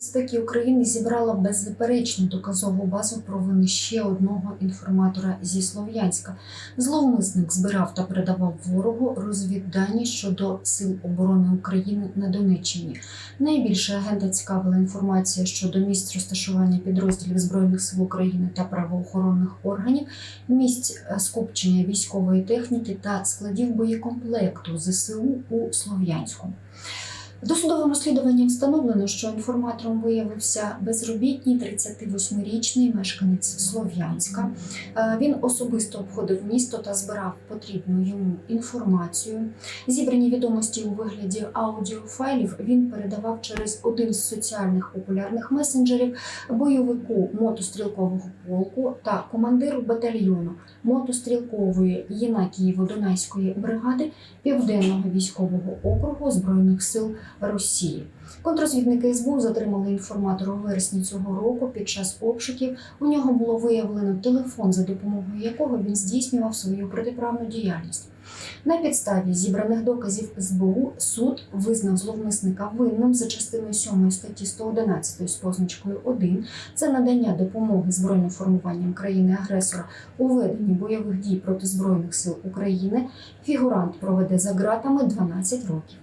Безпеки України зібрала беззаперечну доказову базу провини ще одного інформатора зі Слов'янська. Зловмисник збирав та передавав ворогу розвіддані щодо сил оборони України на Донеччині. Найбільше агента цікавила інформація щодо місць розташування підрозділів збройних сил України та правоохоронних органів, місць е, скупчення військової техніки та складів боєкомплекту ЗСУ у Слов'янську. Досудовим розслідуванням встановлено, що інформатором виявився безробітній 38-річний мешканець Слов'янська. Е, Він особисто обходив місто та збирав потрібну йому інформацію. Зібрані відомості у вигляді аудіофайлів він передавав через один з соціальних популярних месенджерів бойовику мотострілкового полку та командиру батальйону мотострілкової Єнакієво-Донецької бригади Південного військового округу Збройних сил Росії. Контрозвідники СБУ затримали інформатора у вересні цього року. Під час обшуків у нього було виявлено телефон, за допомогою якого він здійснював свою протиправну діяльність. На підставі зібраних доказів СБУ суд визнав зловмисника винним за частиною 7 статті 111 з позначкою 1 це надання допомоги збройним формуванням країни-агресора у веденні бойових дій проти збройних сил України. Фігурант проведе за ґратами 12 років.